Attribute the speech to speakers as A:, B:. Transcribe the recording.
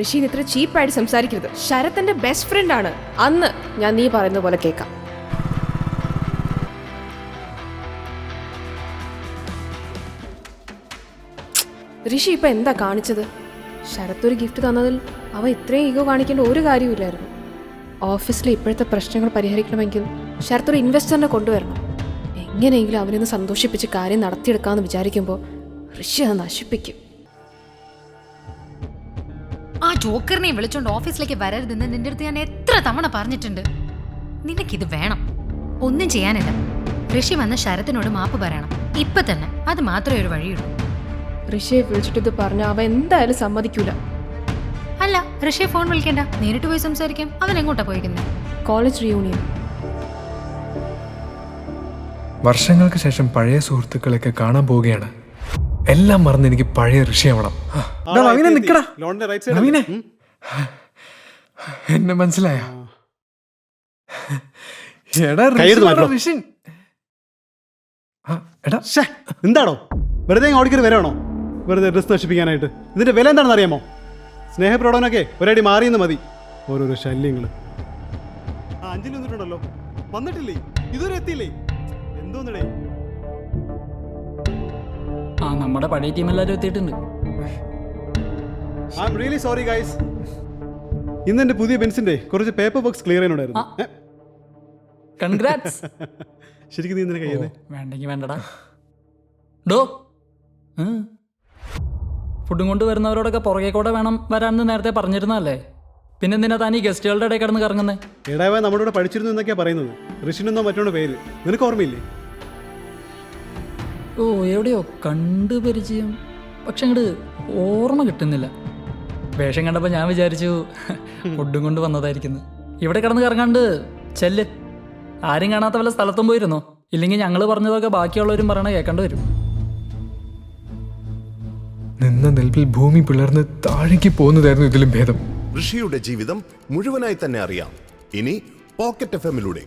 A: ഋഷി ഇത്ര ചീപ്പായിട്ട് സംസാരിക്കരുത്. ശരത് എന്റെ ബെസ്റ്റ് ഫ്രണ്ട് ആണ്. അന്ന് ഞാൻ നീ പറയുന്ന പോലെ കേൾക്കാം. ഋഷി ഇപ്പൊ എന്താ കാണിച്ചത്? ശരത് ഒരു ഗിഫ്റ്റ് തന്നതിൽ അവ ഇത്രയും ഈഗോ കാണിക്കേണ്ട ഒരു കാര്യമില്ലായിരുന്നു ഓഫീസിലെ ഇപ്പോഴത്തെ പ്രശ്നങ്ങൾ പരിഹരിക്കണമെങ്കിൽ ശരത് ഒരു ഇൻവെസ്റ്ററിനെ കൊണ്ടുവരണം. എങ്ങനെയെങ്കിലും അവനൊന്ന് സന്തോഷിപ്പിച്ച് കാര്യം നടത്തിയെടുക്കാമെന്ന് വിചാരിക്കുമ്പോൾ ഋഷി അത് നശിപ്പിക്കും.
B: ജോക്കറിനെ വിളിച്ചോണ്ട് ഓഫീസിലേക്ക് വരരുതെന്ന് നിന്റെ അടുത്ത് ഞാൻ എത്ര തവണ പറഞ്ഞിട്ടുണ്ട്. നിനക്കിത് വേണം. ഒന്നും ചെയ്യാനില്ല. ഋഷി വന്ന ശരത്തിനോട് മാപ്പ് പറയണം. ഇപ്പൊ തന്നെ. അത് മാത്രമേ ഒരു വഴിയുള്ളൂ.
A: ഋഷിയെ വിളിച്ചിട്ട് ഇത് പറഞ്ഞ അവ എന്തായാലും സമ്മതിക്കൂല.
B: അല്ല ഋഷിയെ ഫോൺ വിളിക്കണ്ട. നേരിട്ട് പോയി സംസാരിക്കാം. അവൻ എങ്ങോട്ടാ പോയിരിക്കുന്നത്
A: കോളേജ് റിയൂണിയൻ
C: വർഷങ്ങൾക്ക് ശേഷം പഴയ സുഹൃത്തുക്കളെയൊക്കെ കാണാൻ പോവുകയാണ്. എല്ലാം മറന്ന് എനിക്ക് പഴയ ഋഷിയാവണം നവീനെ നിക്കടാ. നവീനെ. എന്നെ മനസ്സിലായോ? എടാ ഋഷിൻ.
D: എന്താണോ വെറുതെ ഓടിക്കറി വരാണോ? വെറുതെ ഡ്രസ് നശിപ്പിക്കാനായിട്ട്. ഇതിന്റെ വില എന്താണെന്ന് അറിയാമോ? സ്നേഹപ്രകടനൊക്കെ ഒരടി മാറിയെന്ന് മതി. ഓരോരോ ശല്യങ്ങൾ അഞ്ചിൽ വന്നിട്ടുണ്ടല്ലോ. വന്നിട്ടില്ലേ? ഇതുവരെ എത്തിയില്ലേ? എന്തോന്നടേ?
E: നമ്മുടെ പഴയ ടീം എല്ലാവരും എത്തിയിട്ടുണ്ട്.
D: I'm really sorry guys ഇന്ന് എന്റെ പുതിയ ബെൻസിന്റെ കുറച്ച് പേപ്പർ ബോക്സ് ക്ലിയർ ചെയ്യണോടായിരുന്നു
E: കൺഗ്രാറ്റ്സ്
D: ശരിക്കും നീ എന്തിനാ കഴിയുന്നത്
E: വേണ്ടെങ്കിൽ വേണ്ടടാ. ഡോ. ഫുഡും കൊണ്ട് വരുന്നവരോടൊക്കെ പുറകെ കൂടെ വേണം വരാമെന്ന് നേരത്തെ പറഞ്ഞിരുന്നല്ലേ പിന്നെ എന്തിനാ താൻ ഈ ഗസ്റ്റുകളുടെ ഇടയിൽ കിടന്ന് കറങ്ങുന്നേ?
D: എടാവ നമ്മുടെ പഠിച്ചിരുന്നു എന്നൊക്കെയാ പറയുന്നത്. ഋഷിനെന്നോ മറ്റോ പേര്. നിനക്ക് ഓർമ്മയില്ലേ?
E: ഓ എവിടെയോ കണ്ടു പരിചയം. പക്ഷെ അങ്ങോട്ട് ഓർമ്മ കിട്ടുന്നില്ല. വേഷം കണ്ടപ്പോൾ ഞാൻ വിചാരിച്ചു ഫുഡും കൊണ്ട് വന്നതായിരിക്കുന്നു. ഇവിടെ കിടന്ന് കറങ്ങാണ്ട് ചെല്ല്. ആരും കാണാത്ത വല്ല സ്ഥലത്തും പോയിരുന്നോ? ഇല്ലെങ്കിൽ ഞങ്ങൾ പറഞ്ഞതൊക്കെ ബാക്കിയുള്ളവരും പറയണ കേൾക്കേണ്ടി വരും.
C: നിന്ന നിൽപ്പിൽ ഭൂമി പിളർന്ന് താഴേക്ക് പോകുന്നതായിരുന്നു ഇതിലും ഭേദം.
F: ഋഷിയുടെ ജീവിതം മുഴുവനായി തന്നെ അറിയാം. ഇനി പോക്കറ്റ് എഫ് എമ്മിലൂടെ.